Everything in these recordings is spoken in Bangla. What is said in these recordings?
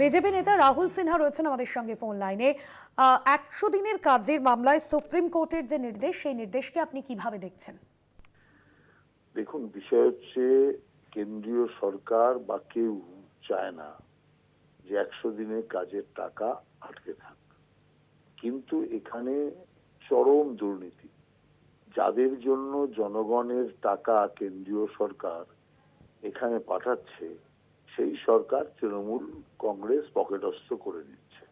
বিজেপি নেতা রাহুল সিনহা রয়েছেন আমাদের সঙ্গে ফোন লাইনে একশো দিনের কাজের মামলায় সুপ্রিম কোর্টের যে নির্দেশ, সেই নির্দেশকে আপনি কীভাবে দেখছেন? দেখুন, বিষয় হচ্ছে কেন্দ্রীয় সরকার বা কেউ চায় না যে একশো দিনের কাজের টাকা আটকে থাক। কিন্তু এখানে চরম দুর্নীতি। যাদের জন্য জনগণের টাকা কেন্দ্রীয় সরকার এখানে পাঠাচ্ছে সেই সরকার তৃণমূল কংগ্রেস পকেটস্থ করে নিচ্ছে।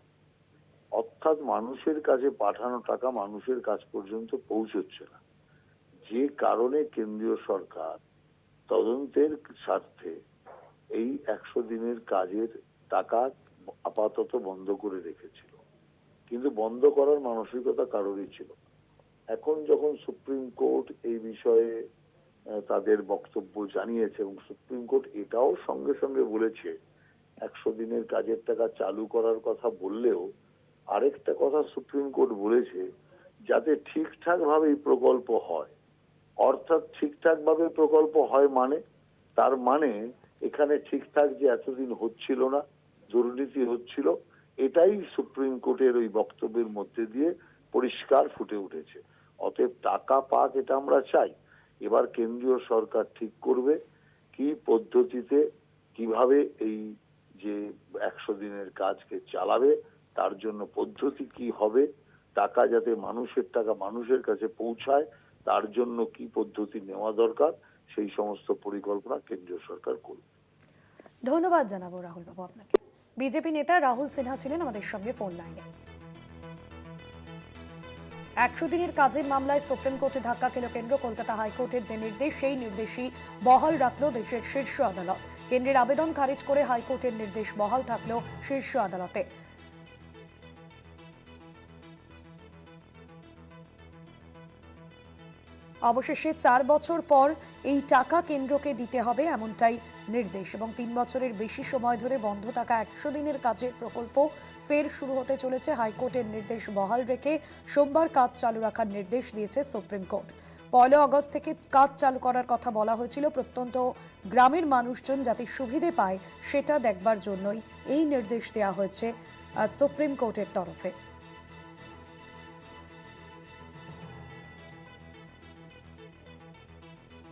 অর্থাৎ মানুষের কাছে পাঠানো টাকা মানুষের কাছ পর্যন্ত পৌঁছচ্ছে না। যে কারণে কেন্দ্রীয় সরকার তদন্তের স্বার্থে এই একশো দিনের কাজের টাকা আপাতত বন্ধ করে রেখেছিল। কিন্তু বন্ধ করার মানসিকতা কারোরই ছিল এখন যখন সুপ্রিম কোর্ট এই বিষয়ে তাদের বক্তব্য জানিয়েছে এবং সুপ্রিম কোর্ট এটাও সঙ্গে সঙ্গে বলেছে, একশো দিনের কাজের টাকা চালু করার কথা বললেও আরেকটা কথা সুপ্রিম কোর্ট বলেছে, যাতে ঠিকঠাক ভাবে এই প্রকল্প হয়। অর্থাৎ ঠিকঠাক ভাবে প্রকল্প হয় মানে তার মানে এখানে ঠিকঠাক যে এতদিন হচ্ছিল না, দুর্নীতি হচ্ছিল, এটাই সুপ্রিম কোর্টের ওই বক্তব্যের মধ্যে দিয়ে পরিষ্কার ফুটে উঠেছে। অতএব টাকা পাক এটা আমরা চাই। এবার কেন্দ্রীয় সরকার ঠিক করবে কি পদ্ধতিতে, কীভাবে এই যে একশো দিনের কাজকে চালাবে, তার জন্য পদ্ধতি কি হবে, টাকা যাতে মানুষের টাকা মানুষের কাছে পৌঁছায়, তার জন্য কি পদ্ধতি নেওয়া দরকার, সেই সমস্ত পরিকল্পনা কেন্দ্রীয় সরকার করবে। ধন্যবাদ জানাব রাহুল বাবু আপনাকে। বিজেপি নেতা রাহুল সিনহা ছিলেন আমাদের সঙ্গে ফোন লাইনে। একশো দিনের কাজের মামলায় সুপ্রিম কোর্টে ধাক্কা খেল কেন্দ্র কলকাতা হাইকোর্টের যে নির্দেশ, সেই নির্দেশই বহাল রাখল দেশের শীর্ষ আদালত। কেন্দ্রের আবেদন খারিজ করে হাইকোর্টের নির্দেশ বহাল থাকল শীর্ষ আদালতে। অবশেষে চার বছর পর এই টাকা কেন্দ্রকে দিতে হবে এমনটাই নির্দেশ। এবং তিন বছরের বেশি সময় ধরে বন্ধ থাকা একশো দিনের কাজের প্রকল্প ফের শুরু হতে চলেছে হাইকোর্টের নির্দেশ বহাল রেখে সোমবার কাজ চালু রাখার নির্দেশ দিয়েছে সুপ্রিম কোর্ট। পয়লা আগস্ট থেকে কাজ চালু করার কথা বলা হয়েছিল, প্রত্যন্ত গ্রামের মানুষজন যাতে সুবিধে পায় সেটা দেখবার জন্যই এই নির্দেশ দেওয়া হয়েছে সুপ্রিম কোর্টের তরফে।